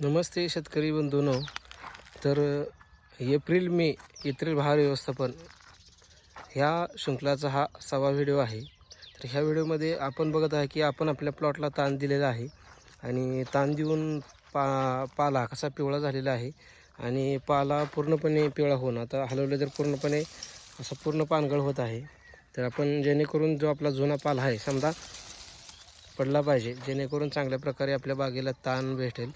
नमस्ते शेतकरी बंधूनो. तर April May येथील भार व्यवस्थापन ह्या शृंखलाचा हा सहावा व्हिडिओ आहे. तर ह्या व्हिडिओमध्ये आपण बघत आहे की आपण आपल्या प्लॉटला ताण दिलेला आहे आणि ताण देऊन पा पाला कसा पिवळा झालेला आहे आणि पाला पूर्णपणे पिवळा होऊन आता हलवलं तर पूर्णपणे असं पूर्ण पानगळ होत आहे. तर आपण जेणेकरून जो आपला जुना पाला आहे समजा पडला पाहिजे जेणेकरून चांगल्या प्रकारे आपल्या बागेला ताण भेटेल.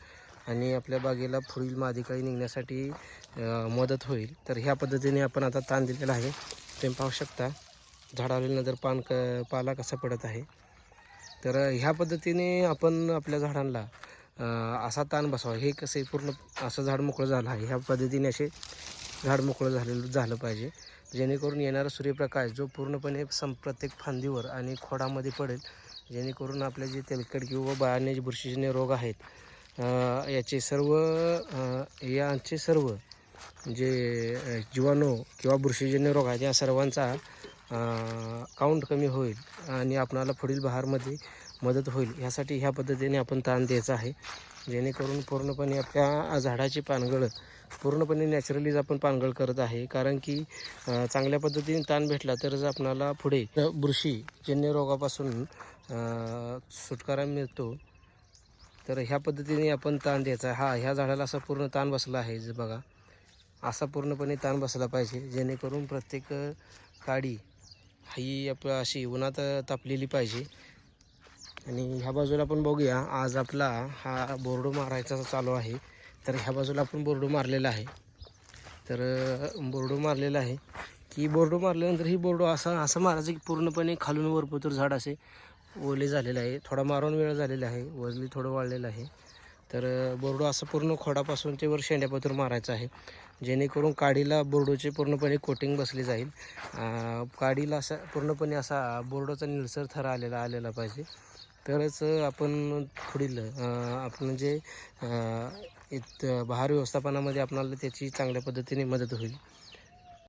आणि आपल्या बागेला पुढील मादिकाळी निघण्यासाठी मदत होईल. तर ह्या पद्धतीने आपण आता ताण दिलेला आहे. तुम्ही पाहू शकता झाडावरील पान क पाला कसा पडत आहे. तर ह्या पद्धतीने आपण आपल्या झाडांना असा ताण बसावा. हे कसं पूर्ण असं झाड मोकळं झालं आहे. ह्या पद्धतीने असे झाड मोकळं झालेलं झालं पाहिजे. जेणेकरून येणारा सूर्यप्रकाश जो पूर्णपणे सं प्रत्येक फांदीवर आणि खोडामध्ये पडेल जेणेकरून आपले जे तेलकट किंवा बाळाने जे बुरशीजन्य रोग आहेत याचे सर्व यांचे सर्व जे जीवाणू किंवा बुरशीजन्य रोग आहेत या सर्वांचा काउंट कमी होईल आणि आपणाला पुढील बहारमध्ये मदत होईल. ह्यासाठी ह्या पद्धतीने आपण ताण द्यायचा आहे. जेणेकरून पूर्णपणे आपल्या झाडाची पानगळ पूर्णपणे नॅचरलीच आपण पानगळ करत आहे. कारण की चांगल्या पद्धतीने ताण भेटला तरच आपणाला पुढे बुरशीजन्य रोगापासून सुटकारा मिळतो. तर ह्या पद्धतीने आपण ताण द्यायचा. हा ह्या झाडाला असा पूर्ण ताण बसला आहे जे बघा. असा पूर्णपणे ताण बसला पाहिजे जेणेकरून प्रत्येक काडी ही आपलं अशी उन्हात तापलेली पाहिजे. आणि ह्या बाजूला आपण बघूया आज आपला हा बोर्डो मारायचा चालू आहे. तर ह्या बाजूला आपण बोर्डो मारलेला आहे. तर बोर्ड बोर्डो मारलेला आहे. की बोर्डो मारल्यानंतर ही बोर्डो असा असं मारायचं की पूर्णपणे खालून वरपतूर झाड असे ओले झालेलं आहे. थोडा मारून वेळ झालेला आहे. वजली थोडं वाढलेलं आहे. तर बोर्डो असं पूर्ण खोडापासून ते वर शेंड्यापत्र मारायचं आहे. जेणेकरून काडीला बोर्डोचे पूर्णपणे कोटिंग बसली जाईल. काडीला असा पूर्णपणे असा बोर्डोचा निळसर थर आलेला आलेला पाहिजे. तरच आपण पुढील आपण जे इत बहार व्यवस्थापनामध्ये आपणाला त्याची चांगल्या पद्धतीने मदत होईल.